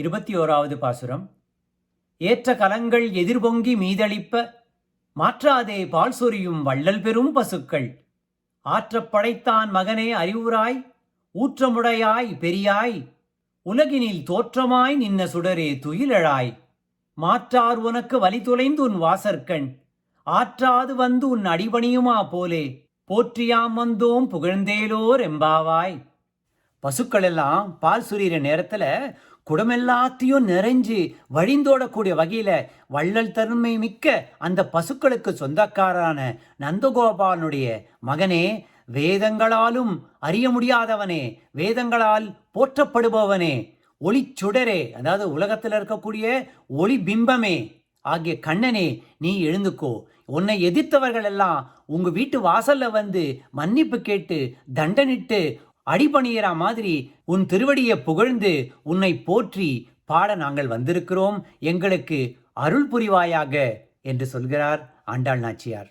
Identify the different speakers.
Speaker 1: இருபத்தி ஓராவது பாசுரம். ஏற்ற கலங்கள் எதிர்பொங்கி மீதளிப்ப மாற்றாதே பால் சொரியும் வள்ளல் பெரும் பசுக்கள். ஆற்றப்படைத்தான் மகனே அறிவுராய் ஊற்றமுடையாய் பெரியாய் உலகினில் தோற்றமாய் நின்ன சுடரே துயிலழாய். மாற்றார் உனக்கு வலி தொலைந்து உன் வாசற்கண் ஆற்றாது வந்து உன் அடிபணியுமா போலே போற்றியாம் வந்தோம் புகழ்ந்தேலோர் எம்பாவாய். பசுக்கள் எல்லாம் பால் சுரியிற நேரத்தில் குடமெல்லாத்தையும் நிறைஞ்சு வழிந்தோடக்கூடிய வகையில் வள்ளல் தன்மை மிக்க அந்த பசுக்களுக்கு சொந்தக்காரரான நந்தகோபாலனுடைய மகனே வேதங்களாலும் அறிய முடியாதவனே வேதங்களால் போற்றப்படுபவனே ஒளி சுடரே அதாவது உலகத்தில் இருக்கக்கூடிய ஒளி பிம்பமே ஆகிய கண்ணனே நீ எழுந்துக்கோ. உன்னை எதிர்த்தவர்கள் எல்லாம் உங்கள் வீட்டு வாசலில் வந்து மன்னிப்பு கேட்டு தண்டனிட்டு அடிபணியிற மாதிரி உன் திருவடியை புகழ்ந்து உன்னை போற்றி பாட நாங்கள் வந்திருக்கிறோம். எங்களுக்கு அருள் புரிவாயாக என்று சொல்கிறார் ஆண்டாள் நாச்சியார்.